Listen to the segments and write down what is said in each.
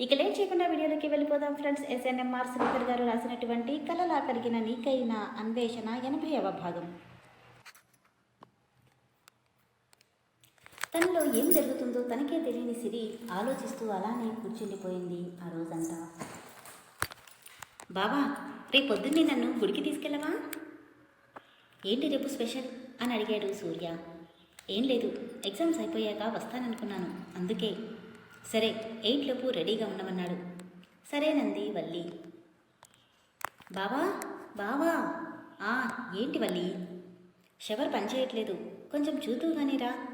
ఇక లేట్ చేయకుండా వీడియోలోకి వెళ్ళిపోదాం ఫ్రెండ్స్. ఎస్ఎన్ఎంఆర్ శ్రీధర్ గారు రాసినటువంటి కలలా కలిగిన నీకైన అన్వేషణ ఎనభైవ భాగం. తనలో ఏం జరుగుతుందో తనకే తెలియని సిరి ఆలోచిస్తూ అలానే కూర్చుండిపోయింది ఆ రోజంతా. బాబా రేపు పొద్దున్నే నన్ను గుడికి తీసుకెళ్ళవా? ఏంటి రేపు స్పెషల్? అని అడిగాడు సూర్య. ఏం లేదు ఎగ్జామ్స్ అయిపోయాక వస్తాననుకున్నాను. అందుకే సరే ఎయిట్ లోపు రెడీగా ఉండమన్నాడు. సరేనంది వల్లి. బావా బావా. ఆ ఏంటి వల్లి? షవర్ పనిచేయట్లేదు. కొంచెం చూద్దు రా.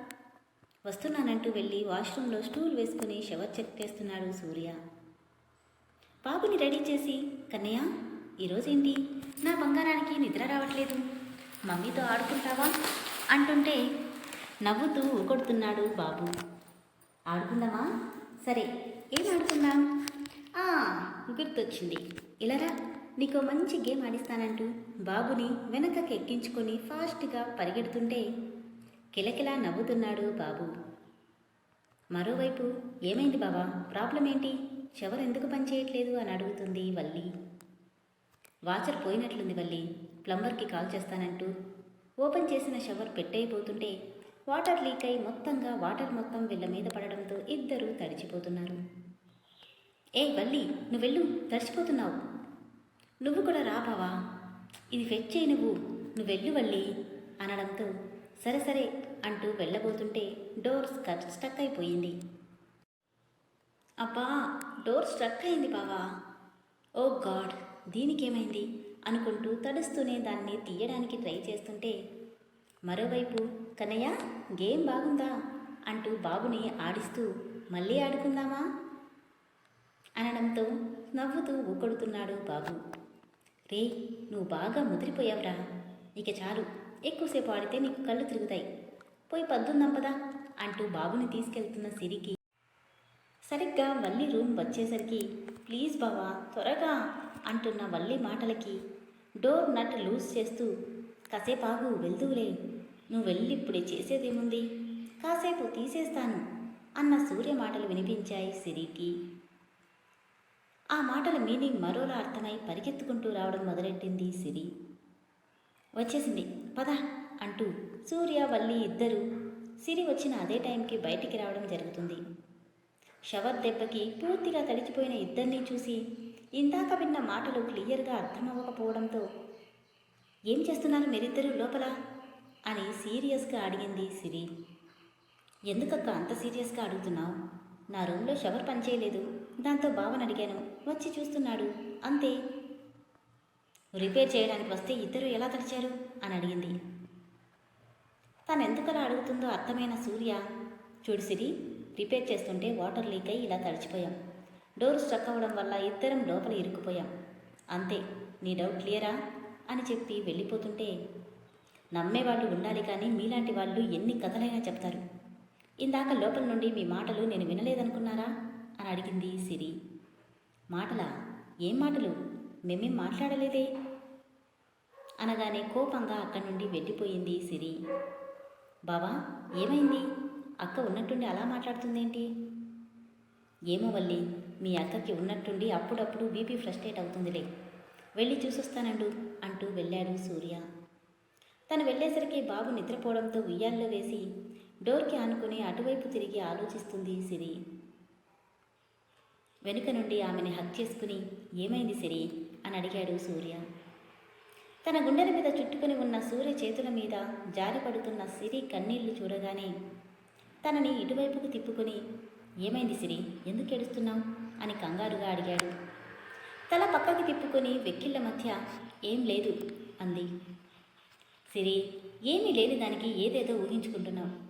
వస్తున్నానంటూ వెళ్ళి వాష్రూమ్లో స్టూల్ వేసుకుని షవర్ చెక్ చేస్తున్నాడు సూర్య. బాబుని రెడీ చేసి కన్నయ్య ఈరోజేంటి నా బంగారానికి నిద్ర రావట్లేదు. మమ్మీతో ఆడుకుంటావా? అంటుంటే నవ్వుతూ ఊకొడుతున్నాడు బాబు. ఆడుకుందామా? సరే ఏం ఆడుకుందాం? గుర్తొచ్చింది. ఇలారా నీకు మంచి గేమ్ ఆడిస్తానంటూ బాబుని వెనకకి ఎక్కించుకొని ఫాస్ట్గా పరిగెడుతుంటే కిలకిలా నవ్వుతున్నాడు బాబు. మరోవైపు ఏమైంది బావా? ప్రాబ్లం ఏంటి? షవర్ ఎందుకు పనిచేయట్లేదు అని అడుగుతుంది వల్లి. వాచర్ పోయినట్లుంది వల్లి. ప్లంబర్కి కాల్ చేస్తానంటూ ఓపెన్ చేసిన షవర్ పెట్టయిపోతుంటే వాటర్ లీక్ అయి మొత్తంగా వాటర్ మొత్తం వీళ్ళ మీద పడడంతో ఇద్దరూ తడిచిపోతున్నారు. ఏ వల్లి నువ్వు వెళ్ళు తడిచిపోతున్నావు. నువ్వు కూడా రాబావా ఇది ఫెచ్ నువ్వు. నువ్వు వెళ్ళు వల్లి అనడంతో సరే సరే అంటూ వెళ్ళబోతుంటే డోర్ స్కట్ స్టక్ అయిపోయింది. అబ్బా డోర్ స్ట్రక్ అయింది బావా. ఓ గాడ్ దీనికేమైంది? అనుకుంటూ తడుస్తూనే దాన్ని తీయడానికి ట్రై చేస్తుంటే మరోవైపు కన్నయ్య గేమ్ బాగుందా? అంటూ బాబుని ఆడిస్తూ మళ్ళీ ఆడుకుందామా? అనడంతో నవ్వుతూ ఊకొడుతున్నాడు బాబు. రే నువ్వు బాగా ముదిరిపోయావురా. ఇక చాలు ఎక్కువసేపు ఆడితే నీకు కళ్ళు తిరుగుతాయి. పోయి పద్దుందాం పదా అంటూ బాబుని తీసుకెళ్తున్న సిరికి సరిగ్గా వల్లి రూమ్ వచ్చేసరికి ప్లీజ్ బావా త్వరగా అంటున్న వల్లి మాటలకి డోర్ నట్ లూజ్ చేస్తూ కసేపాగు ఆగు నువ్వు వెళ్ళి ఇప్పుడే చేసేదేముంది? కాసేపు తీసేస్తాను అన్న సూర్య మాటలు వినిపించాయి సిరికి. ఆ మాటల మీనింగ్ మరోలా అర్థమై పరిగెత్తుకుంటూ రావడం మొదలెట్టింది సిరి. వచ్చేసింది పద అంటూ సూర్య వల్లి ఇద్దరు సిరి వచ్చిన అదే టైంకి బయటికి రావడం జరుగుతుంది. షవర్ దెబ్బకి పూర్తిగా తడిచిపోయిన ఇద్దరిని చూసి ఇందాక విన్న మాటలు క్లియర్గా అర్థమవ్వకపోవడంతో ఏం చేస్తున్నారు మీరిద్దరూ లోపల? అని సీరియస్గా అడిగింది సిరి. ఎందుకక్క అంత సీరియస్గా అడుగుతున్నావు? నా రూమ్లో షవర్ పనిచేయలేదు. దాంతో బావని అడిగాను. వచ్చి చూస్తున్నాడు. అంతే. రిపేర్ చేయడానికి వస్తే ఇద్దరు ఎలా తడిచారు? అని అడిగింది. తను ఎందుకలా అడుగుతుందో అర్థమైన సూర్య. చూడు సిరి రిపేర్ చేస్తుంటే వాటర్ లీక్ అయి ఇలా తడిచిపోయాం. డోర్ స్ట్రక్ అవ్వడం వల్ల ఇద్దరం లోపల ఇరుక్కుపోయాం. అంతే. నీ డౌట్ క్లియరా? అని చెప్పి వెళ్ళిపోతుంటే నమ్మేవాళ్ళు ఉండాలి కానీ మీలాంటి వాళ్ళు ఎన్ని కథలైనా చెప్తారు. ఇందాక లోపల నుండి మీ మాటలు నేను వినలేదనుకున్నారా? అని అడిగింది సిరి. మాటలా ఏం మాటలు? మేమేం మాట్లాడలేదే? అనగానే కోపంగా అక్కడి నుండి వెళ్ళిపోయింది సిరి. బావా ఏమైంది? అక్క ఉన్నట్టుండి అలా మాట్లాడుతుందేంటి? ఏమో వల్లి మీ అక్కకి ఉన్నట్టుండి అప్పుడప్పుడు బీపీ ఫ్రస్ట్రేట్ అవుతుందిలే. వెళ్ళి చూసొస్తానండు అంటూ వెళ్ళాడు సూర్య. తను వెళ్ళేసరికి బాబు నిద్రపోవడంతో ఉయ్యాల్లో వేసి డోర్కి ఆనుకుని అటువైపు తిరిగి ఆలోచిస్తుంది సిరి. వెనుక నుండి ఆమెని హక్ చేసుకుని ఏమైంది సిరి? అని అడిగాడు సూర్య. తన గుండెల మీద చుట్టుకుని ఉన్న సూర్య చేతుల మీద జారిపడుతున్న సిరి కన్నీళ్ళు చూడగానే తనని ఇటువైపుకు తిప్పుకొని ఏమైంది సిరి? ఎందుకు ఏడుస్తున్నావు? అని కంగారుగా అడిగాడు. తల పక్కకి తిప్పుకొని వెక్కిళ్ళ మధ్య ఏం లేదు అంది. సిరి ఏమీ లేని దానికి ఏదేదో ఊహించుకుంటున్నావు.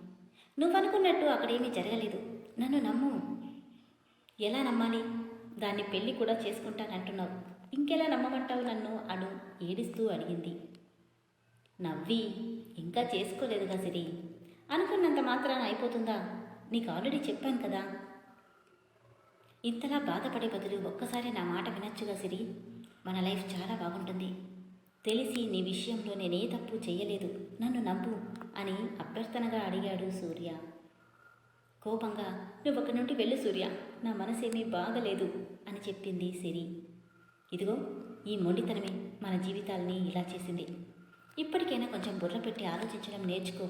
నువ్వనుకున్నట్టు అక్కడేమీ జరగలేదు. నన్ను నమ్ము. ఎలా నమ్మాలి? దాన్ని పెళ్ళి కూడా చేసుకుంటానంటున్నావు. ఇంకెలా నమ్మమంటావు నన్ను అను ఏడిస్తూ అడిగింది. నవ్వి ఇంకా చేసుకోలేదుగా సిరి. అనుకున్నంత మాత్రాన అయిపోతుందా? నీకు ఆల్రెడీ చెప్పాను కదా. ఇంతలా బాధపడే బదులు ఒక్కసారి నా మాట వినొచ్చుగా సిరి. మన లైఫ్ చాలా బాగుంటుంది. తెలిసి నీ విషయంలో నేనే తప్పు చేయలేదు నన్ను నవ్వు అని అభ్యర్థనగా అడిగాడు సూర్య. కోపంగా నువ్వు ఒకటి నుండి వెళ్ళు సూర్య. నా మనసేమీ బాగలేదు అని చెప్పింది సిరి. ఇదిగో ఈ మొండితనమే మన జీవితాల్ని ఇలా చేసింది. ఇప్పటికైనా కొంచెం బుర్ర పెట్టి ఆలోచించడం నేర్చుకో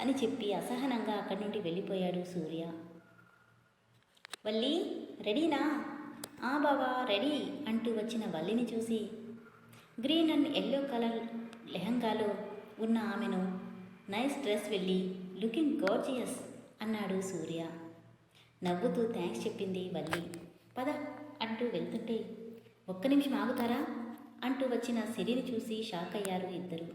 అని చెప్పి అసహనంగా అక్కడి నుండి వెళ్ళిపోయాడు సూర్య. వల్లి రెడీనా? ఆ బావా రెడీ అంటూ వచ్చిన వల్లిని చూసి గ్రీన్ అండ్ ఎల్లో కలర్ లెహంగాలో ఉన్న ఆమెను నైస్ డ్రెస్ వెళ్ళి లుకింగ్ గోర్జియస్ అన్నాడు సూర్య. నవ్వుతూ థ్యాంక్స్ చెప్పింది వల్లి. పద అంటూ వెళ్తుంటే ఒక్క నిమిషం ఆగుతారా? అంటూ వచ్చిన సిరిని చూసి షాక్ అయ్యారు ఇద్దరు.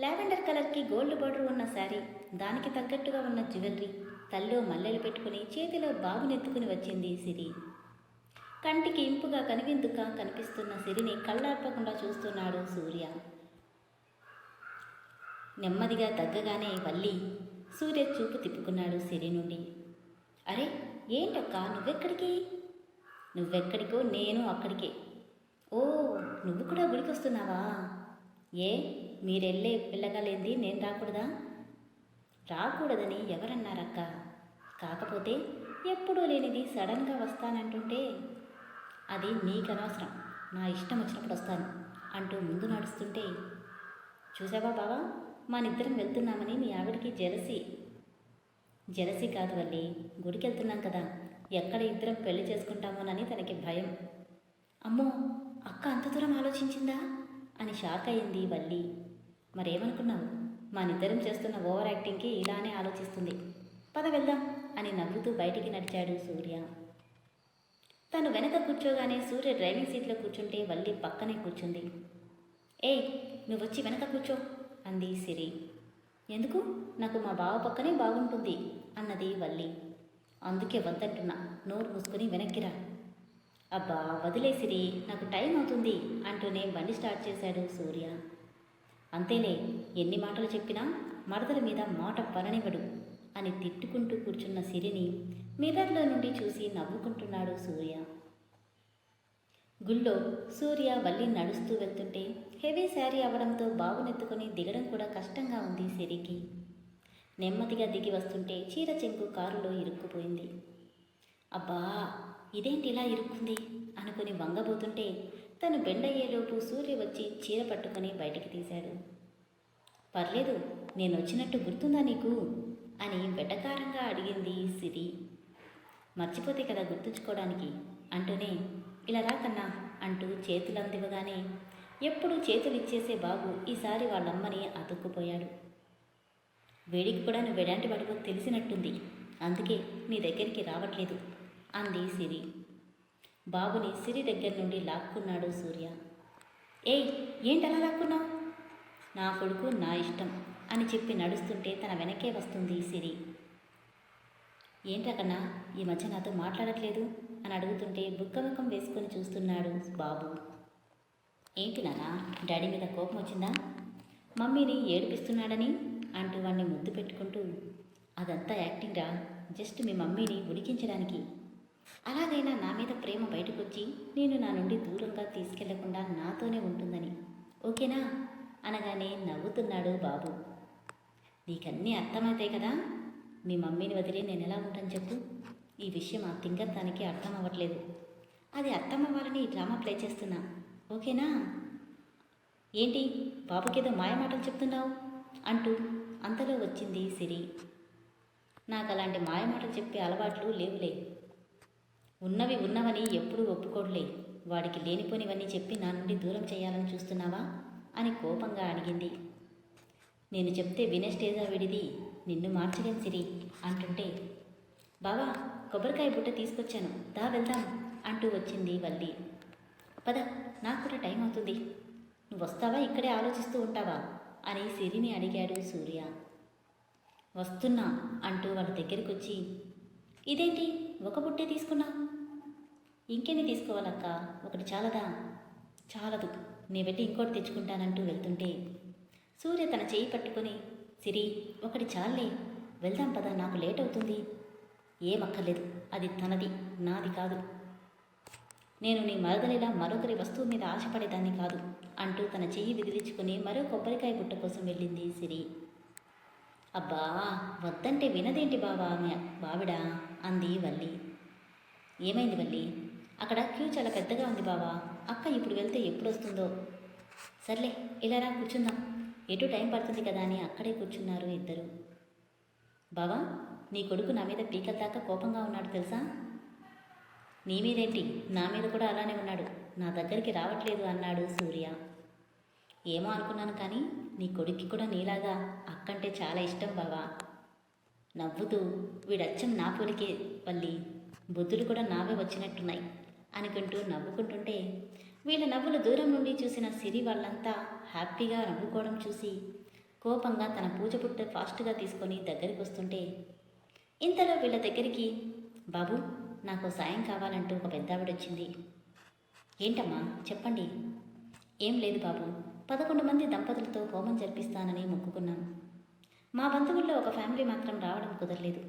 లావెండర్ కలర్కి గోల్డ్ బార్డర్ ఉన్న శారీ దానికి తగ్గట్టుగా ఉన్న జ్యువెలరీ తల్లో మల్లెలు పెట్టుకుని చేతిలో బాబునెత్తుకుని వచ్చింది సిరి. కంటికి ఇంపుగా కనివిందుగా కనిపిస్తున్న సిరిని కళ్ళార్పకుండా చూస్తున్నాడు సూర్య. నెమ్మదిగా తగ్గగానే వల్లి సూర్య చూపు తిప్పుకున్నాడు సిరి నుండి. అరే ఏంటక్క నువ్వెక్కడికి? నువ్వెక్కడికో నేను అక్కడికే. ఓ నువ్వు కూడా గుడికొస్తున్నావా? ఏ మీరెళ్ళే వెళ్ళగలేంది నేను రాకూడదా? రాకూడదని ఎవరన్నారక్క? కాకపోతే ఎప్పుడూ లేనిది సడన్గా వస్తానంటుంటే అది నీకు అనవసరం నా ఇష్టం వచ్చినప్పుడు వస్తాను అంటూ ముందు నడుస్తుంటే చూసావా బావా మనిద్దరం వెళ్తున్నామని మీ ఆవిడకి జెలసి. జెలసి కాదు వల్లి గుడికి వెళ్తున్నాం కదా ఎక్కడ ఇద్దరం పెళ్ళి చేసుకుంటామోనని తనకి భయం. అమ్మో అక్క అంత దూరం ఆలోచించిందా? అని షాక్ అయింది వల్లి. మరేమనుకున్నావు? మనిద్దరం చేస్తున్న ఓవర్ యాక్టింగ్కి ఇలానే ఆలోచిస్తుంది. పద వెళ్దాం అని నవ్వుతూ బయటికి నడిచాడు సూర్య. తను వెనక కూర్చోగానే సూర్య డ్రైవింగ్ సీట్లో కూర్చుంటే వల్లి పక్కనే కూర్చుంది. ఏయ్ నువ్వు వచ్చి వెనక కూర్చో అంది సిరి. ఎందుకు? నాకు మా బావ పక్కనే బాగుంటుంది అన్నది వల్లి. అందుకే వద్దంటున్నా నోరు మూసుకుని వెనక్కిరా అబ్బా వదిలేసిరి నాకు టైం అవుతుంది అంటూనే బండి స్టార్ట్ చేశాడు సూర్య. అంతేలే ఎన్ని మాటలు చెప్పినా మరదల మీద మాట పననివ్వడు అని తిట్టుకుంటూ కూర్చున్న సిరిని మిర్రర్లో నుండి చూసి నవ్వుకుంటున్నాడు సూర్య. గుళ్ళో సూర్య వల్లి నడుస్తూ వెళ్తుంటే హెవీ శారీ అవడంతో బాగునెత్తుకొని దిగడం కూడా కష్టంగా ఉంది సిరికి. నెమ్మదిగా దిగి వస్తుంటే చీర చెంగు కారులో ఇరుక్కుపోయింది. అబ్బా ఇదేంటి ఇలా ఇరుక్కుంది? అనుకుని వంగబోతుంటే తను బెండయ్యేలోపు సూర్య వచ్చి చీర పట్టుకొని బయటికి తీశాడు. పర్లేదు నేను వచ్చినట్టు గుర్తుందా నీకు? అని వెటకారంగా అడిగింది సిరి. మర్చిపోతే కదా గుర్తుంచుకోవడానికి? అంటూనే ఇలా రాకన్నా అంటూ చేతులు అందివ్వగానే ఎప్పుడు చేతులు ఇచ్చేసే బాబు ఈసారి వాళ్ళమ్మని అతుక్కుపోయాడు. వేడికి కూడా నువ్వు ఎలాంటి వాడివో తెలిసినట్టుంది. అందుకే నీ దగ్గరికి రావట్లేదు అంది సిరి. బాబుని సిరి దగ్గర నుండి లాక్కున్నాడు సూర్య. ఏయ్ ఏంటలా లాక్కున్నావు? నా కొడుకు నా ఇష్టం. అని చెప్పి నడుస్తుంటే తన వెనకే వస్తుంది సిరి. ఏంటకన్నా ఈ మధ్య నాతో మాట్లాడట్లేదు? అని అడుగుతుంటే బుక్కముఖం వేసుకొని చూస్తున్నాడు బాబు. ఏంటి నాన్న డాడీ మీద కోపం వచ్చిందా? మమ్మీని ఏడిపిస్తున్నాడని? అంటూ వాడిని ముద్దు పెట్టుకుంటూ. అదంతా యాక్టింగ్ రా జస్ట్ మీ మమ్మీని ఉడికించడానికి. అలాగైనా నా మీద ప్రేమ బయటకు వచ్చి నేను నా నుండి దూరంగా తీసుకెళ్ళకుండా నాతోనే ఉంటుందని. ఓకేనా? అనగానే నవ్వుతున్నాడు బాబు. నీకన్నీ అర్థమవుతాయి కదా. మీ మమ్మీని వదిలి నేను ఎలా ఉంటాను చెప్పు. ఈ విషయం ఆ తింగర్దానికి అర్థం అవ్వట్లేదు అది అర్థం అవ్వాలని ఈ డ్రామా ప్లే చేస్తున్నా. ఓకేనా? ఏంటి? బాబుకేదో మాయమాటలు చెప్తున్నావు అంటూ అంతలో వచ్చింది సిరి. నాకు అలాంటి మాయమాటలు చెప్పే అలవాట్లు లేవులే. ఉన్నవి ఉన్నవని ఎప్పుడూ ఒప్పుకోడులే వాడికి లేనిపోనివన్నీ చెప్పి నా నుండి దూరం చేయాలని చూస్తున్నావా? అని కోపంగా అడిగింది. నేను చెప్తే వినే స్టేజా విడిది నిన్ను మార్చలేం సిరి అంటుంటే. బావా కొబ్బరికాయ బుట్ట తీసుకొచ్చాను దా వెళ్దాం అంటూ వచ్చింది వల్లి. పద నాకు కూడా టైం అవుతుంది. నువ్వు వస్తావా ఇక్కడే ఆలోచిస్తూ ఉంటావా? అని సిరిని అడిగాడు సూర్య. వస్తున్నా అంటూ వాళ్ళ దగ్గరికి వచ్చి ఇదేంటి ఒక బుట్టే తీసుకున్నా? ఇంకెన్ని తీసుకోవాలక్క? ఒకటి చాలదా? చాలదు నీ పెట్టి ఇంకోటి తెచ్చుకుంటానంటూ వెళ్తుంటే. సూర్య తన చేయి పట్టుకొని సిరి ఒకటి చాలే వెళ్దాం పదా నాకు లేట్ అవుతుంది ఏమక్కర్లేదు అది తనది నాది కాదు. నేను నీ మరదలిలా మరొకరి వస్తువు మీద ఆశపడేదాన్ని కాదు అంటూ తన చెయ్యి విదిలించుకుని మరో కొబ్బరికాయ గుట్ట కోసం వెళ్ళింది సిరి. అబ్బా వద్దంటే వినదేంటి బావా ఆమె బావిడా? అంది వల్లి. ఏమైంది వల్లి? అక్కడ క్యూ చాలా పెద్దగా ఉంది బావా అక్క ఇప్పుడు వెళ్తే ఎప్పుడు వస్తుందో సర్లే ఇలా రా కూర్చుందాం. ఎటు టైం పడుతుంది కదా అని అక్కడే కూర్చున్నారు ఇద్దరు. బావా నీ కొడుకు నా మీద పీకల దాకా కోపంగా ఉన్నాడు తెలుసా? నీ మీదేంటి? నా మీద కూడా అలానే ఉన్నాడు. నా దగ్గరికి రావట్లేదు అన్నాడు సూర్య. ఏమో అనుకున్నాను కానీ నీ కొడుక్కి కూడా నీలాగా అక్కంటే చాలా ఇష్టం బావా. నవ్వుతూ వీడచ్చం నా పోలికే వల్లి. బుద్ధులు కూడా నావే వచ్చినట్టున్నాయి అనుకుంటూ నవ్వుకుంటుంటే వీళ్ళ నవ్వులు దూరం నుండి చూసిన సిరి వాళ్ళంతా హ్యాపీగా నవ్వుకోవడం చూసి కోపంగా తన పూజ పుట్ట ఫాస్ట్గా తీసుకొని దగ్గరికి వస్తుంటే ఇంతలో వీళ్ళ దగ్గరికి బాబు నాకు సాయం కావాలంటూ ఒక పెద్దావిడొచ్చింది ఏంటమ్మా చెప్పండి. ఏం లేదు బాబు పదకొండు మంది దంపతులతో హోమం జరిపిస్తానని మొక్కుకున్నాం. మా బంధువుల్లో ఒక ఫ్యామిలీ మాత్రం రావడం కుదరలేదు.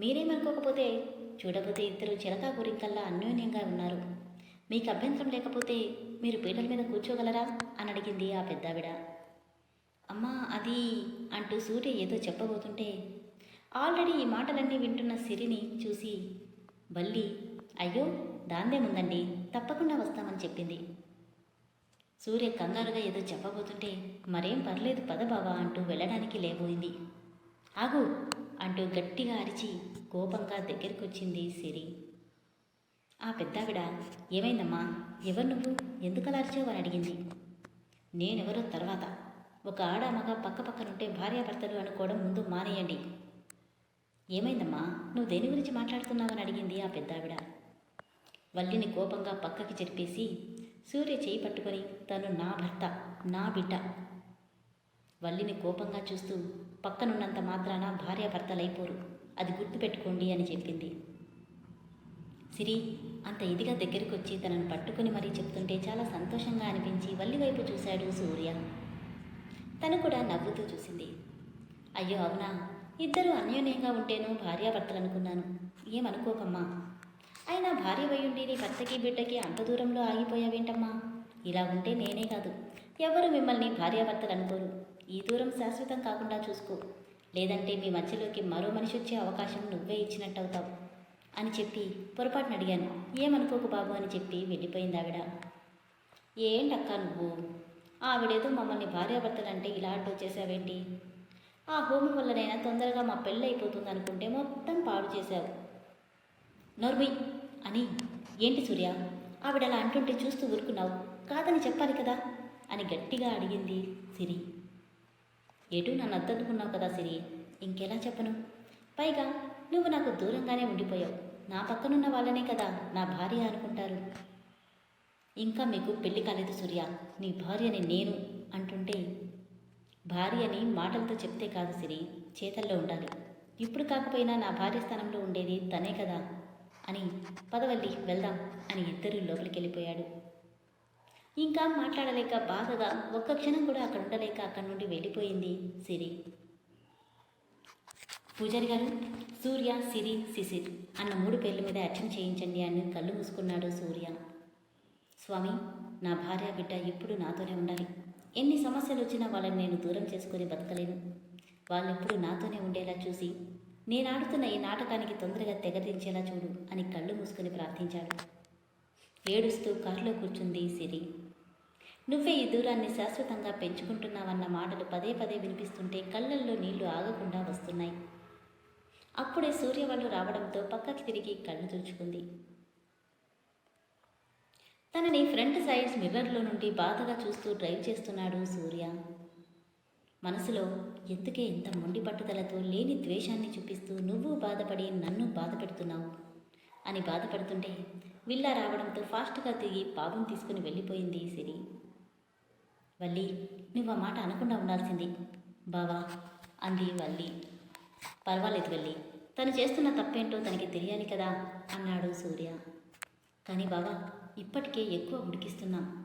మీరేమనుకోకపోతే చూడకపోతే ఇద్దరు చిలకా గురింకల్లా అన్యోన్యంగా ఉన్నారు. మీకు అభ్యంతరం లేకపోతే మీరు పీటల మీద కూర్చోగలరా? అని అడిగింది ఆ పెద్దావిడ. అమ్మా అది అంటూ సూర్య ఏదో చెప్పబోతుంటే ఆల్రెడీ ఈ మాటలన్నీ వింటున్న సిరిని చూసి బల్లి అయ్యో దాందేముందండి తప్పకుండా వస్తామని చెప్పింది. సూర్య కంగారుగా ఏదో చెప్పబోతుంటే మరేం పర్లేదు పద బావా అంటూ వెళ్ళడానికి లేబోయింది. ఆగు అంటూ గట్టిగా అరిచి కోపంగా దగ్గరికొచ్చింది సిరి. ఆ పెద్దావిడ ఏమైందమ్మా? ఎవరు నువ్వు? ఎందుకు అలర్చావు అని అడిగింది. నేనెవరో తర్వాత. ఒక ఆడ మగ పక్క పక్కనుంటే భార్యాభర్తలు అనుకోవడం ముందు మానేయండి. ఏమైందమ్మా? నువ్వు దేని గురించి మాట్లాడుతున్నావని? అడిగింది ఆ పెద్దావిడ. వల్లిని కోపంగా పక్కకి జరిపేసి సూర్య చేయి పట్టుకొని తను నా భర్త నా బిడ్డ. వల్లిని కోపంగా చూస్తూ పక్కనున్నంత మాత్రాన భార్యాభర్తలైపోరు. అది గుర్తుపెట్టుకోండి అని చెప్పింది. సిరి అంత ఇదిగా దగ్గరికి వచ్చి తనను పట్టుకుని మరీ చెప్తుంటే చాలా సంతోషంగా అనిపించి వల్లి వైపు చూశాడు సూర్య. తను కూడా నవ్వుతూ చూసింది. అయ్యో అవునా? ఇద్దరు అన్యోన్యంగా ఉంటేనో భార్యాభర్తలు అనుకున్నాను ఏమనుకోకమ్మా? అయినా భార్య వయ్యుండి నీ భర్తకి బిడ్డకి అంత దూరంలో ఆగిపోయావేంటమ్మా? ఇలా ఉంటే నేనే కాదు. ఎవరు మిమ్మల్ని భార్యాభర్తలు అనుకోరు ఈ దూరం శాశ్వతం కాకుండా చూసుకో. లేదంటే మీ మధ్యలోకి మరో మనిషి వచ్చే అవకాశం నువ్వే ఇచ్చినట్టు అవుతావు అని చెప్పి పొరపాటున అడిగాను. ఏమనుకోకు బాబు అని చెప్పి వెళ్ళిపోయింది ఆవిడ. ఏంటక్క నువ్వు? ఆవిడేదో మమ్మల్ని భార్యాభర్తలంటే ఇలా అడ్డు చేసావేంటి ఆ హోమం వల్లనైనా తొందరగా మా పెళ్ళి అయిపోతుంది అనుకుంటే మొత్తం పాడు చేశావు. నోర్మై అని. ఏంటి సూర్య? ఆవిడ అలా అంటుంటే చూస్తూ ఊరుకున్నావు. కాదని చెప్పాలి కదా? అని గట్టిగా అడిగింది సిరి. ఎటు నన్ను అద్దనుకున్నావు కదా సిరి? ఇంకెలా చెప్పను? పైగా నువ్వు నాకు దూరంగానే ఉండిపోయావు. నా పక్కనున్న వాళ్ళనే కదా నా భార్య అనుకుంటారు. ఇంకా మీకు పెళ్ళి కాలేదు సూర్య. నీ భార్యని నేను అంటుంటే భార్యని మాటలతో చెప్తే కాదు సిరి చేతల్లో ఉండాలి. ఇప్పుడు కాకపోయినా నా భార్య స్థానంలో ఉండేది తనే కదా అని పదవల్లి వెళ్దాం అని ఇద్దరు లోపలికి వెళ్ళిపోయాడు. ఇంకా మాట్లాడలేక బాధగా ఒక్క క్షణం కూడా అక్కడ ఉండలేక అక్కడి నుండి వెళ్ళిపోయింది సిరి. పూజారి గారు సూర్య సిరి శిశిర్ అన్న మూడు పేర్ల మీద అర్చన చేయించండి అని కళ్ళు మూసుకున్నాడు సూర్య. స్వామి నా భార్య బిడ్డ ఎప్పుడు నాతోనే ఉండాలి. ఎన్ని సమస్యలు వచ్చినా వాళ్ళని నేను దూరం చేసుకొని బతకలేను. వాళ్ళెప్పుడు నాతోనే ఉండేలా చూసి నేను ఆడుతున్న ఈ నాటకానికి తొందరగా తెగదించేలా చూడు అని కళ్ళు మూసుకొని ప్రార్థించాడు. ఏడుస్తూ కారులో కూర్చుంది సిరి. నువ్వే ఈ దూరాన్ని శాశ్వతంగా పెంచుకుంటున్నావన్న మాటలు పదే పదే వినిపిస్తుంటే కళ్ళల్లో నీళ్ళు ఆగకుండా వస్తున్నాయి. అప్పుడే సూర్య రావడంతో పక్కకి తిరిగి కళ్ళు తుడుచుకుంది. తనని ఫ్రంట్ సైడ్స్ మిర్రర్లో నుండి బాధగా చూస్తూ డ్రైవ్ చేస్తున్నాడు సూర్య. మనసులో ఎందుకే ఇంత మొండి పట్టుదలతో లేని ద్వేషాన్ని చూపిస్తూ నువ్వు బాధపడి నన్ను బాధ పెడుతున్నావు? అని బాధపడుతుంటే విల్లా రావడంతో ఫాస్ట్గా తిరిగి బాబుని తీసుకుని వెళ్ళిపోయింది సిరి. వల్లి నువ్వు ఆ మాట అనకుండా ఉండాల్సింది. బావా అంది వల్లి. పర్వాలేదు వెళ్ళి. తను చేస్తున్న తప్పేంటో తనకి తెలియాలి కదా అన్నాడు సూర్య. కానీ బావా ఇప్పటికే ఎక్కువ ఉడికిస్తున్నాం.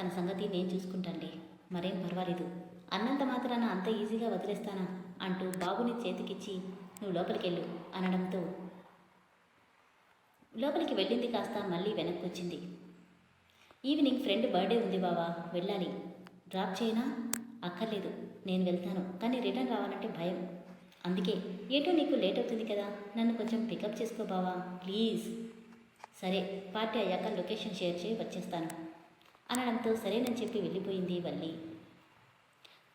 తన సంగతి నేను చూసుకుంటానులే. మరేం పర్వాలేదు. అన్నంత మాత్రాన అంత ఈజీగా వదిలేస్తానా అంటూ బాబుని చేతికిచ్చి నువ్వు లోపలికి వెళ్ళు అనడంతో లోపలికి వెళ్ళింది కాస్త మళ్ళీ వెనక్కి వచ్చింది ఈవినింగ్ ఫ్రెండ్ బర్త్డే ఉంది బావా వెళ్ళాలి. డ్రాప్ చేయనా? అక్కర్లేదు నేను వెళ్తాను. కానీ రిటర్న్ రావాలంటే భయం. అందుకే ఏటో నీకు లేట్ అవుతుంది కదా? నన్ను కొంచెం పికప్ చేసుకో బావా ప్లీజ్ సరే పార్టీ అయ్యాక లొకేషన్ షేర్ చేయి వచ్చేస్తాను. అనడంతో సరేనని చెప్పి వెళ్ళిపోయింది వల్లి.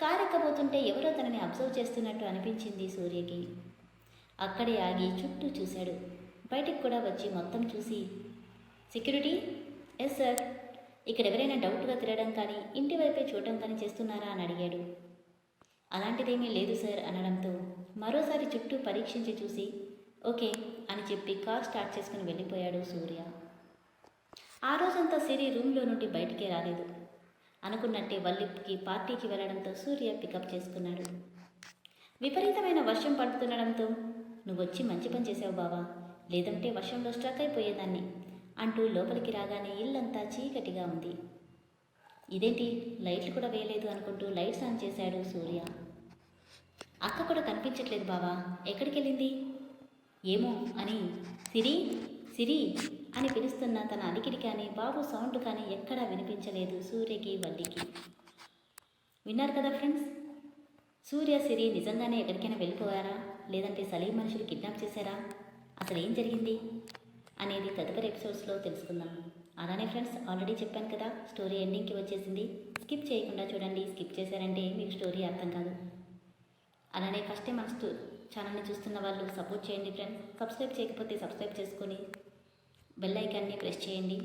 కారు ఎక్కబోతుంటే ఎవరో తనని అబ్జర్వ్ చేస్తున్నట్టు అనిపించింది సూర్యకి. అక్కడే ఆగి చుట్టూ చూశాడు. బయటికి కూడా వచ్చి మొత్తం చూసి సెక్యూరిటీ ఎస్ సార్ ఇక్కడ ఎవరైనా డౌట్గా తిరగడం కానీ ఇంటి వైపే చూడటం కానీ చేస్తున్నారా? అని అడిగాడు. అలాంటిదేమీ లేదు సార్ అనడంతో మరోసారి చుట్టూ పరీక్షించి చూసి ఓకే అని చెప్పి కార్ స్టార్ట్ చేసుకుని వెళ్ళిపోయాడు సూర్య. ఆ రోజంతా సిరి రూమ్లో నుండి బయటికే రాలేదు. అనుకున్నట్టే వల్లికి పార్టీకి వెళ్ళడంతో సూర్య పికప్ చేసుకున్నాడు. విపరీతమైన వర్షం పడుతుండడంతో నువ్వు వచ్చి మంచి పని చేసావు బావా. లేదంటే వర్షంలో స్ట్రక్ అయిపోయేదాన్ని అంటూ లోపలికి రాగానే ఇల్లంతా చీకటిగా ఉంది. ఇదేంటి? లైట్లు కూడా వేయలేదు అనుకుంటూ లైట్స్ ఆన్ చేశాడు సూర్య. అక్క కూడా కనిపించట్లేదు బావా. ఎక్కడికి వెళ్ళింది ఏమో అని సిరి సిరి అని పిలుస్తున్న తన అలికిడి కానీ బాబు సౌండ్ కానీ ఎక్కడా వినిపించలేదు సూర్యకి వల్లికి. విన్నారు కదా ఫ్రెండ్స్? సూర్య సిరి నిజంగానే ఎక్కడికైనా వెళ్ళిపోయారా? లేదంటే సలీం మనుషులు కిడ్నాప్ చేశారా? అసలు ఏం జరిగింది? అనేది తదుపరి ఎపిసోడ్స్లో తెలుసుకుందాం. అలానే ఫ్రెండ్స్ ఆల్రెడీ చెప్పాను కదా స్టోరీ ఎండింగ్కి వచ్చేసింది. స్కిప్ చేయకుండా చూడండి స్కిప్ చేశారంటే మీకు స్టోరీ అర్థం కాదు. అలానే ఫస్ట్ మనసు ఛానల్ని చూస్తున్న వాళ్ళు సపోర్ట్ చేయండి ఫ్రెండ్స్ సబ్స్క్రైబ్ చేయకపోతే సబ్స్క్రైబ్ చేసుకొని బెల్ ఐకాన్ని ప్రెస్ చేయండి.